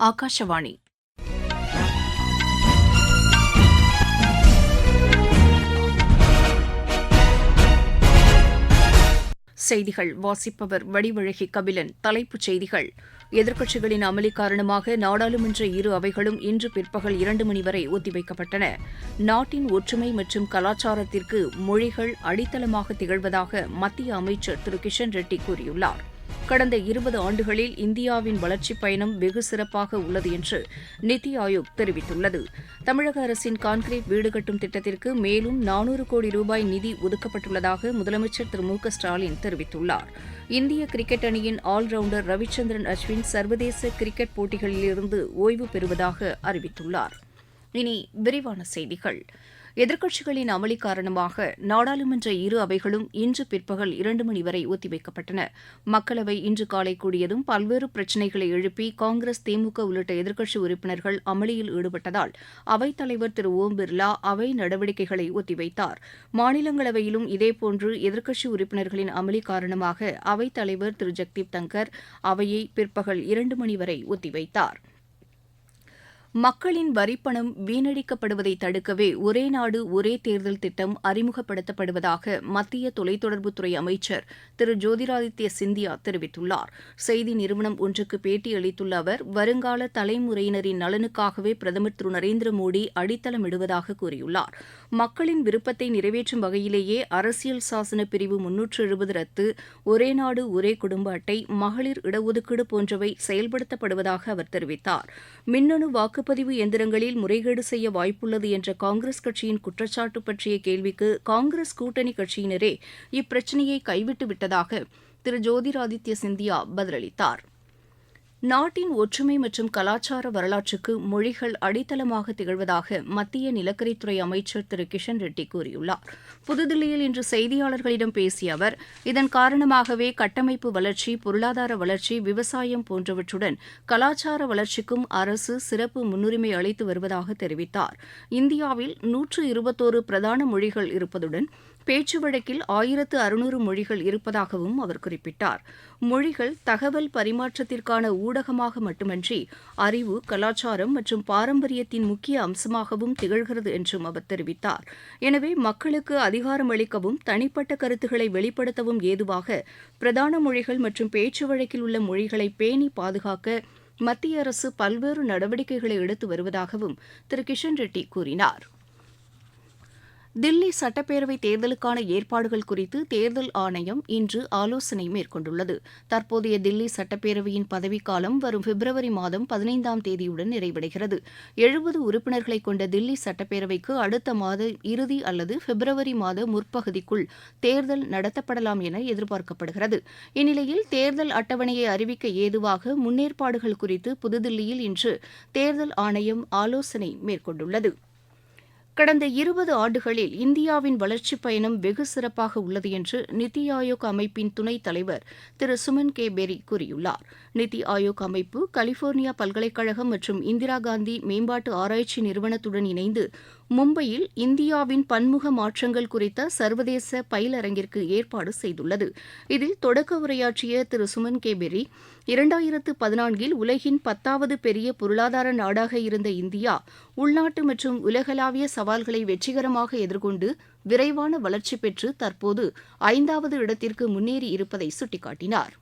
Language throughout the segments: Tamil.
ஆகாஷவாணி செய்திகள். வாசிப்பவர் வடிவழகி கபிலன். தலைப்புச் செய்திகள். எதிர்க்கட்சிகளின் அமளி காரணமாக நாடாளுமன்ற இரு அவைகளும் இன்று பிற்பகல் இரண்டு மணி வரை ஒத்திவைக்கப்பட்டன. நாட்டின் ஒற்றுமை மற்றும் கலாச்சாரத்திற்கு மொழிகள் அடித்தளமாக திகழ்வதாக மத்திய அமைச்சர் திரு. கிஷன் ரெட்டி கூறியுள்ளார். கடந்த இருபது ஆண்டுகளில் இந்தியாவின் வளர்ச்சிப் பயணம் வெகு சிறப்பாக உள்ளது என்று நித்தி ஆயோக் தெரிவித்துள்ளது. தமிழக அரசின் கான்கிரீட் வீடு கட்டும் திட்டத்திற்கு மேலும் நானூறு கோடி ரூபாய் நிதி ஒதுக்கப்பட்டுள்ளதாக முதலமைச்சர் திரு மு க ஸ்டாலின் தெரிவித்துள்ளார். இந்திய கிரிக்கெட் அணியின் ஆல்ரவுண்டர் ரவிச்சந்திரன் அஸ்வின் சர்வதேச கிரிக்கெட் போட்டிகளிலிருந்து ஓய்வு பெறுவதாக அறிவித்துள்ளார். இனி விரிவான செய்திகள். எதிர்க்கட்சிகளின் அமளி காரணமாக நாடாளுமன்ற இரு அவைகளும் இன்று பிற்பகல் இரண்டு மணி வரை ஒத்திவைக்கப்பட்டன. மக்களவை இன்று காலை கூடியதும் பல்வேறு பிரச்சினைகளை எழுப்பி காங்கிரஸ் திமுக உள்ளிட்ட எதிர்க்கட்சி உறுப்பினர்கள் அமளியில் ஈடுபட்டதால் அவைத்தலைவர் திரு ஓம் பிர்லா அவை நடவடிக்கைகளை ஒத்திவைத்தார். மாநிலங்களவையிலும் இதேபோன்று எதிர்க்கட்சி உறுப்பினர்களின் அமளி காரணமாக அவைத்தலைவர் திரு ஜெக்தீப் தங்கர் அவையை பிற்பகல் இரண்டு மணி வரை ஒத்திவைத்தார். மக்களின் வரிப்பணம் வீணடிக்கப்படுவதை தடுக்கவே ஒரே நாடு ஒரே தேர்தல் திட்டம் அறிமுகப்படுத்தப்படுவதாக மத்திய தொலைத்தொடர்புத்துறை அமைச்சர் திரு ஜோதிராதித்ய சிந்தியா தெரிவித்துள்ளார். செய்தி நிறுவனம் ஒன்றுக்கு பேட்டியளித்துள்ள அவர் வருங்கால தலைமுறையினரின் நலனுக்காகவே பிரதமர் திரு நரேந்திர மோடி அடித்தளமிடுவதாக கூறியுள்ளார். மக்களின் விருப்பத்தை நிறைவேற்றும் வகையிலேயே அரசியல் சாசன பிரிவு முன்னூற்று எழுபது ரத்து ஒரே நாடு ஒரே குடும்ப அட்டை மகளிர் இடஒதுக்கீடு போன்றவை செயல்படுத்தப்படுவதாக அவர் தெரிவித்தார். மின்னணு வாக்குப்பதிவு எந்திரங்களில் முறைகேடு செய்ய வாய்ப்புள்ளது என்ற காங்கிரஸ் கட்சியின் குற்றச்சாட்டு பற்றிய கேள்விக்கு காங்கிரஸ் கூட்டணி கட்சியினரே இப்பிரச்சினையை கைவிட்டு விட்டதாக திரு ஜோதிராதித்ய சிந்தியா பதிலளித்தார். நாட்டின் ஒற்றுமை மற்றும் கலாச்சார வரலாற்றுக்கு மொழிகள் அடித்தளமாக திகழ்வதாக மத்திய நிலக்கரித்துறை அமைச்சர் திரு கிஷன் ரெட்டி கூறியுள்ளார். புதுதில்லியில் இன்று செய்தியாளர்களிடம் பேசிய அவர் இதன் காரணமாகவே கட்டமைப்பு வளர்ச்சி பொருளாதார வளர்ச்சி விவசாயம் போன்றவற்றுடன் கலாச்சார வளர்ச்சிக்கும் அரசு சிறப்பு முன்னுரிமை அளித்து வருவதாக தெரிவித்தார். இந்தியாவில் நூற்று இருபத்தோரு பிரதான மொழிகள் இருப்பதுடன் பேச்சு வழக்கில் ஆயிரத்து அறுநூறு மொழிகள் இருப்பதாகவும் அவர் குறிப்பிட்டார். மொழிகள் தகவல் பரிமாற்றத்திற்கான ஊடகமாக மட்டுமன்றி அறிவு கலாச்சாரம் மற்றும் பாரம்பரியத்தின் முக்கிய அம்சமாகவும் திகழ்கிறது என்றும் அவர் தெரிவித்தார். எனவே மக்களுக்கு அதிகாரம் அளிக்கவும் தனிப்பட்ட கருத்துக்களை வெளிப்படுத்தவும் ஏதுவாக பிரதான மொழிகள் மற்றும் பேச்சு வழக்கில் உள்ள மொழிகளை பேணி பாதுகாக்க மத்திய அரசு பல்வேறு நடவடிக்கைகளை எடுத்து வருவதாகவும் திரு. கிஷன் ரெட்டி கூறினார். தில்லி சட்டப்பேரவை தேர்தலுக்கான ஏற்பாடுகள் குறித்து தேர்தல் ஆணையம் இன்று ஆலோசனை மேற்கொண்டுள்ளது. தற்போதைய தில்லி சட்டப்பேரவையின் பதவிக்காலம் வரும் பிப்ரவரி மாதம் பதினைந்தாம் தேதியுடன் நிறைவடைகிறது. எழுபது உறுப்பினர்களை கொண்ட தில்லி சட்டப்பேரவைக்கு அடுத்த மாத இறுதி அல்லது பிப்ரவரி மாத முற்பகுதிக்குள் தேர்தல் நடத்தப்படலாம் என எதிர்பார்க்கப்படுகிறது. இந்நிலையில் தேர்தல் அட்டவணையை அறிவிக்க ஏதுவாக முன்னேற்பாடுகள் குறித்து புதுதில்லியில் இன்று தேர்தல் ஆணையம் ஆலோசனை மேற்கொண்டுள்ளது. கடந்த இருபது ஆண்டுகளில் இந்தியாவின் வளர்ச்சிப் பயணம் வெகு சிறப்பாக உள்ளது என்று நித்தி ஆயோக் அமைப்பின் துணைத் தலைவர் திரு சுமன் கே. பெரி கூறியுள்ளார். நித்தி ஆயோக் அமைப்பு கலிபோர்னியா பல்கலைக்கழகம் மற்றும் இந்திரா காந்தி மேம்பாட்டு ஆராய்ச்சி நிறுவனத்துடன் இணைந்து மும்பையில் இந்தியாவின் பன்முக மாற்றங்கள் குறித்த சர்வதேச பயிலரங்கிற்கு ஏற்பாடு செய்துள்ளது. இதில் தொடக்க உரையாற்றிய திரு. சுமன் கே. பெரி இரண்டாயிரத்து பதினான்கில் உலகின் பத்தாவது பெரிய பொருளாதார நாடாக இருந்த இந்தியா உள்நாட்டு மற்றும் உலகளாவிய சவால்களை வெற்றிகரமாக எதிர்கொண்டு விரைவான வளர்ச்சி பெற்று தற்போது ஐந்தாவது இடத்திற்கு முன்னேறி இருப்பதை சுட்டிக்காட்டினார்.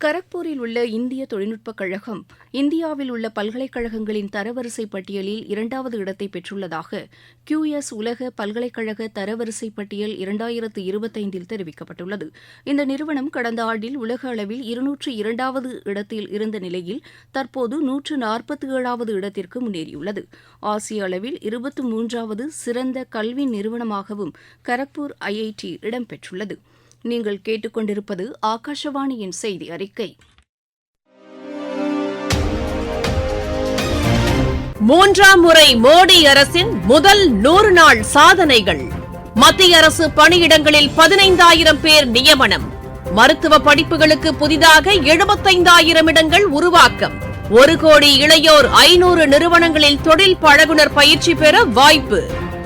கரக்பூரில் உள்ள இந்திய தொழில்நுட்பக் கழகம் இந்தியாவில் உள்ள பல்கலைக்கழகங்களின் தரவரிசை பட்டியலில் இரண்டாவது இடத்தை பெற்றுள்ளதாக கியூஎஸ் உலக பல்கலைக்கழக தரவரிசை பட்டியல் இரண்டாயிரத்து இருபத்தைந்தில் தெரிவிக்கப்பட்டுள்ளது. இந்த நிறுவனம் கடந்த ஆண்டில் உலக அளவில் இருநூற்று இரண்டாவது இடத்தில் இருந்த நிலையில் தற்போது நூற்று நாற்பத்தி ஏழாவது இடத்திற்கு முன்னேறியுள்ளது. ஆசிய அளவில் இருபத்து மூன்றாவது சிறந்த கல்வி நிறுவனமாகவும் கரக்பூர் ஐஐடி இடம்பெற்றுள்ளது. நீங்கள் கேட்டுக்கொண்டிருப்பது ஆகாஷவாணியின் செய்தி அறிக்கை. மூன்றாம் முறை மோடி அரசின் முதல் நூறு நாள் சாதனைகள். மத்திய அரசு பணியிடங்களில் பதினைந்தாயிரம் பேர் நியமனம். மருத்துவ படிப்புகளுக்கு புதிதாக எழுபத்தைந்தாயிரம் இடங்கள் உருவாக்கம். ஒரு கோடி இளையோர் ஐநூறு நிறுவனங்களில் தொழில் பழகுனர் பயிற்சி பெற வாய்ப்பு.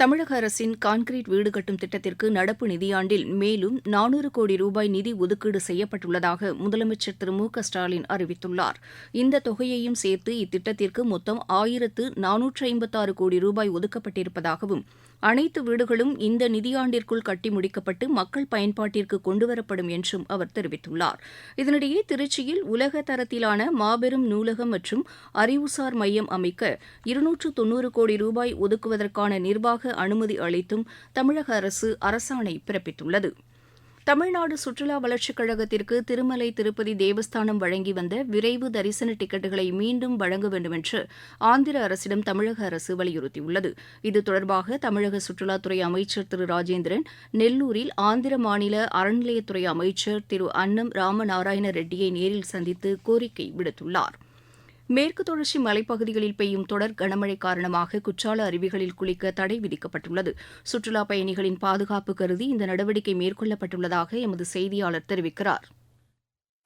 தமிழக அரசின் கான்கிரீட் வீடு கட்டும் திட்டத்திற்கு நடப்பு நிதியாண்டில் மேலும் நானூறு கோடி ரூபாய் நிதி ஒதுக்கீடு செய்யப்பட்டுள்ளதாக முதலமைச்சர் திரு மு க ஸ்டாலின் அறிவித்துள்ளார். இந்த தொகையையும் சேர்த்து இத்திட்டத்திற்கு மொத்தம் ஆயிரத்து நானூற்று ஐம்பத்தாறு கோடி ரூபாய் ஒதுக்கப்பட்டிருப்பதாகவும் அனைத்து வீடுகளும் இந்த நிதியாண்டிற்குள் கட்டி முடிக்கப்பட்டு மக்கள் பயன்பாட்டிற்கு கொண்டுவரப்படும் என்றும் அவர் தெரிவித்துள்ளார். இதனிடையே திருச்சியில் உலக தரத்திலான மாபெரும் நூலகம் மற்றும் அறிவுசார் மையம் அமைக்க இருநூற்று தொன்னூறு கோடி ரூபாய் ஒதுக்குவதற்கான நிர்வாக அனுமதி அளித்தும் தமிழக அரசு அரசாணை பிறப்பித்துள்ளது. தமிழ்நாடு சுற்றுலா வளர்ச்சிக் கழகத்திற்கு திருமலை திருப்பதி தேவஸ்தானம் வழங்கி வந்த விரைவு தரிசன டிக்கெட்டுகளை மீண்டும் வழங்க வேண்டுமென்று ஆந்திர அரசிடம் தமிழக அரசு வலியுறுத்தியுள்ளது. இது தொடர்பாக தமிழக சுற்றுலாத்துறை அமைச்சர் திரு. ராஜேந்திரன் நெல்லூரில் ஆந்திர மாநில அறநிலையத்துறை அமைச்சர் திரு. அன்னம் ராமநாராயண ரெட்டியை நேரில் சந்தித்து கோரிக்கை விடுத்துள்ளார். மேற்கு தொடர்ச்சி மலைப்பகுதிகளில் பெய்யும் தொடர் கனமழை காரணமாக குற்றால அருவிகளில் குளிக்க தடை விதிக்கப்பட்டுள்ளது. சுற்றுலாப் பயணிகளின் பாதுகாப்பு கருதி இந்த நடவடிக்கை மேற்கொள்ளப்பட்டுள்ளதாக எமது செய்தியாளர் தெரிவிக்கிறார்.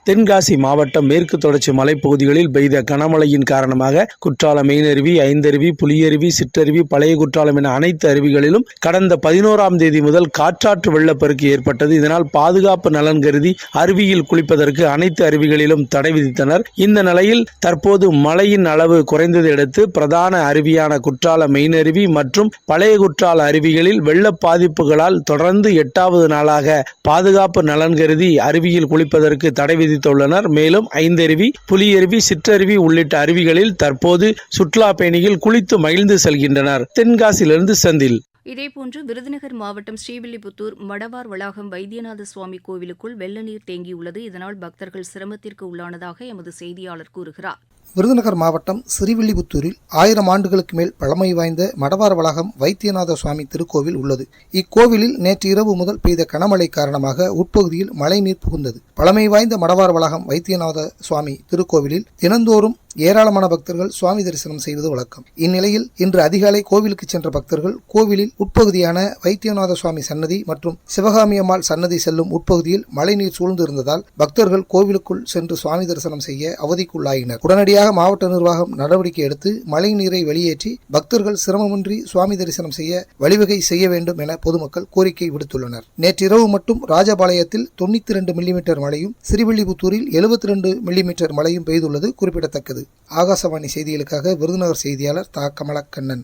தென்காசி மாவட்டம் மேற்கு தொடர்ச்சி மலைப்பகுதிகளில் பெய்த கனமழையின் காரணமாக குற்றாலம் மெயினருவி ஐந்தருவி புலியருவி சிற்றருவி பழைய குற்றாலம் என அனைத்து அருவிகளிலும் கடந்த பதினோராம் தேதி முதல் காற்றாற்று வெள்ளப்பெருக்கு ஏற்பட்டது. இதனால் பாதுகாப்பு நலன் கருதி அருவியில் குளிப்பதற்கு அனைத்து அருவிகளிலும் தடை விதித்தனர். இந்த நிலையில் தற்போது மழையின் அளவு குறைந்ததை அடுத்து பிரதான அருவியான குற்றால மெயினருவி மற்றும் பழைய குற்றால அருவிகளில் வெள்ள பாதிப்புகளால் தொடர்ந்து எட்டாவது நாளாக பாதுகாப்பு நலன் கருதி அருவியில் குளிப்பதற்கு தடை விதி விதித்துள்ளனர். மேலும் ஐந்தருவி புலியருவி சிற்றருவி உள்ளிட்ட அருவிகளில் தற்போது சுற்றுலா பயணிகள் குளித்து மகிழ்ந்து செல்கின்றனர். தென்காசியிலிருந்து செந்தில். இதேபோன்று விருதுநகர் மாவட்டம் ஸ்ரீவில்லிபுத்தூர் மடவார் வளாகம் வைத்தியநாத சுவாமி கோவிலுக்குள் வெள்ள நீர் தேங்கியுள்ளது. இதனால் பக்தர்கள் சிரமத்திற்கு உள்ளானதாக எமது செய்தியாளர் கூறுகிறார். விருதுநகர் மாவட்டம் சிறிவில்லிபுத்தூரில் ஆயிரம் ஆண்டுகளுக்கு மேல் பழமை வாய்ந்த மடவார் வளாகம் வைத்தியநாத சுவாமி திருக்கோவில் உள்ளது. இக்கோவிலில் நேற்று இரவு முதல் பெய்த கனமழை காரணமாக உட்பகுதியில் மழைநீர் புகுந்தது. பழமை வாய்ந்த மடவார் வளாகம் வைத்தியநாத சுவாமி திருக்கோவிலில் தினந்தோறும் ஏராளமான பக்தர்கள் சுவாமி தரிசனம் செய்வது வழக்கம். இந்நிலையில் இன்று அதிகாலை கோவிலுக்கு சென்ற பக்தர்கள் கோவிலில் உட்பகுதியான வைத்தியநாத சுவாமி சன்னதி மற்றும் சிவகாமி அம்மாள் சன்னதி செல்லும் உட்பகுதியில் மழைநீர் சூழ்ந்து இருந்ததால் பக்தர்கள் கோவிலுக்குள் சென்று சுவாமி தரிசனம் செய்ய அவதிக்குள்ளாயினர். உடனடியாக மாவட்ட நிர்வாகம் நடவடிக்கை எடுத்து மழை நீரை வெளியேற்றி பக்தர்கள் சிரமமின்றி சுவாமி தரிசனம் செய்ய வழிவகை செய்ய வேண்டும் என பொதுமக்கள் கோரிக்கை விடுத்துள்ளனர். நேற்றிரவு மட்டும் ராஜபாளையத்தில் தொண்ணூத்தி இரண்டு மில்லிமீட்டர் மழையும் சிறுவில்லிபுத்தூரில் எழுபத்தி ரெண்டு மில்லிமீட்டர் மழையும் பெய்துள்ளது குறிப்பிடத்தக்கது. ஆகாசவாணி செய்திகளுக்காக விருதுநகர் செய்தியாளர் தா. கமலக்கண்ணன்.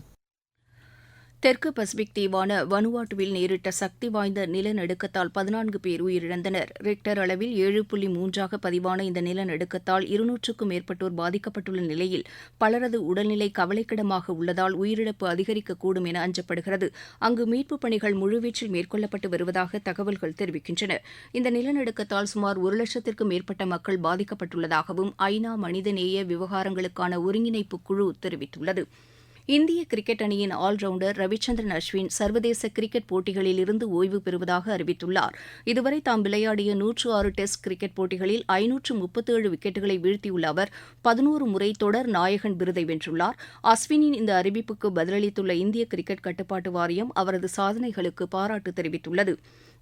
தெற்கு பசிபிக் தீவான வனுவாட்டுவில் நேரிட்ட சக்தி வாய்ந்த நிலநடுக்கத்தால் பதினான்கு பேர் உயிரிழந்தனர். ரிக்டர் அளவில் ஏழு புள்ளி மூன்றாக பதிவான இந்த நிலநடுக்கத்தால் இருநூற்றுக்கும் மேற்பட்டோர் பாதிக்கப்பட்டுள்ள நிலையில் பலரது உடல்நிலை கவலைக்கிடமாக உள்ளதால் உயிரிழப்பு அதிகரிக்கக்கூடும் என அஞ்சப்படுகிறது. அங்கு மீட்புப் பணிகள் முழுவீச்சில் மேற்கொள்ளப்பட்டு வருவதாக தகவல்கள் தெரிவிக்கின்றன. இந்த நிலநடுக்கத்தால் சுமார் ஒரு லட்சத்திற்கும் மேற்பட்ட மக்கள் பாதிக்கப்பட்டுள்ளதாகவும் ஐநா மனிதநேய விவகாரங்களுக்கான ஒருங்கிணைப்பு குழு தெரிவித்துள்ளது. இந்திய கிரிக்கெட் அணியின் ஆல்ரவுண்டர் ரவிச்சந்திரன் அஸ்வின் சர்வதேச கிரிக்கெட் போட்டிகளில் இருந்து ஓய்வு பெறுவதாக அறிவித்துள்ளார். இதுவரை தாம் விளையாடிய நூற்று ஆறு டெஸ்ட் கிரிக்கெட் போட்டிகளில் ஐநூற்று முப்பத்தேழு விக்கெட்டுகளை வீழ்த்தியுள்ள அவர் பதினோரு முறை தொடர் நாயகன் விருதை வென்றுள்ளார். அஸ்வினின் இந்த அறிவிப்புக்கு பதிலளித்துள்ள இந்திய கிரிக்கெட் கட்டுப்பாட்டு வாரியம் அவரது சாதனைகளுக்கு பாராட்டு தெரிவித்துள்ளது.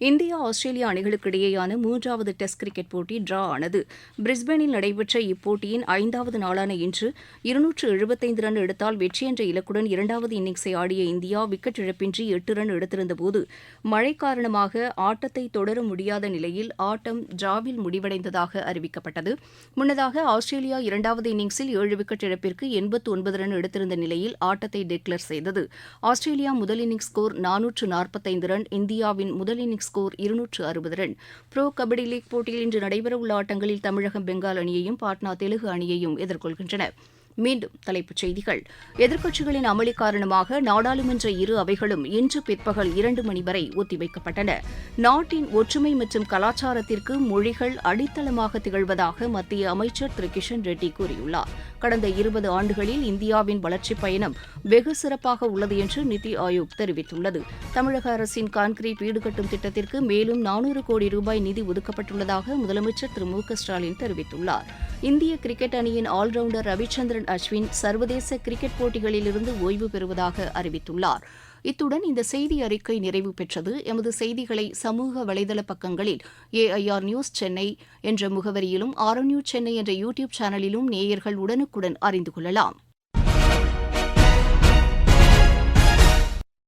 இந்தியா ஆஸ்திரேலியா அணிகளுக்கு இடையேயான மூன்றாவது டெஸ்ட் கிரிக்கெட் போட்டி டிரா ஆனது. பிரிஸ்பேனில் நடைபெற்ற இப்போட்டியின் ஐந்தாவது நாளான இன்று இருநூற்று எழுபத்தைந்து ரன் எடுத்தால் வெற்றி என்ற இலக்குடன் இரண்டாவது இன்னிங்ஸை ஆடிய இந்தியா விக்கெட் இழப்பின்றி எட்டு ரன் எடுத்திருந்தபோது மழை காரணமாக ஆட்டத்தை தொடர முடியாத நிலையில் ஆட்டம் டிராவில் முடிவடைந்ததாக அறிவிக்கப்பட்டது. முன்னதாக ஆஸ்திரேலியா இரண்டாவது இன்னிங்ஸில் ஏழு விக்கெட் இழப்பிற்கு எண்பத்து ஒன்பது ரன் எடுத்திருந்த நிலையில் ஆட்டத்தை டிக்ளேர் செய்தது. ஆஸ்திரேலியா முதல் இன்னிங்ஸ் ஸ்கோர் நானூற்று நாற்பத்தைந்து ரன் இந்தியாவின் முதல் இன்னிங்ஸ் ஸ்கோர் இருநூற்று அறுபது ரன். ப்ரோ கபடி லீக் போட்டியில் இன்று நடைபெறவுள்ள ஆட்டங்களில் தமிழகம் பெங்கால் அணியையும் பாட்னா தெலுங்கு அணியையும் எதிர்கொள்கின்றன. மீண்டும் தலைப்புச் செய்திகள். எதிர்க்கட்சிகளின் அமளி காரணமாக நாடாளுமன்ற இரு அவைகளும் இன்று பிற்பகல் இரண்டு மணி வரை ஒத்திவைக்கப்பட்டன. நாட்டின் ஒற்றுமை மற்றும் கலாச்சாரத்திற்கு மொழிகள் அடித்தளமாக திகழ்வதாக மத்திய அமைச்சர் திரு கிஷன் ரெட்டி கூறியுள்ளார். கடந்த இருபது ஆண்டுகளில் இந்தியாவின் வளர்ச்சிப் பயணம் வெகு சிறப்பாக உள்ளது என்று நிதி ஆயோக் தெரிவித்துள்ளது. தமிழக அரசின் கான்கிரீட் வீடு கட்டும் திட்டத்திற்கு மேலும் நானூறு கோடி ரூபாய் நிதி ஒதுக்கப்பட்டுள்ளதாக முதலமைச்சர் திரு மு க ஸ்டாலின் தெரிவித்துள்ளார். இந்திய கிரிக்கெட் அணியின் ஆல்ரவுண்டர் ரவிச்சந்திரன் அஸ்வின் சர்வதேச கிரிக்கெட் போட்டிகளிலிருந்து ஓய்வு பெறுவதாக அறிவித்துள்ளார். இத்துடன் இந்த செய்தி அறிக்கை நிறைவு பெற்றது. எமது செய்திகளை சமூக வலைதள பக்கங்களில் ஏஐஆர் நியூஸ் சென்னை என்ற முகவரியிலும் ஆர் நியூஸ் சென்னை என்ற யூடியூப் சேனலிலும் நேயர்கள் உடனுக்குடன் அறிந்து கொள்ளலாம்.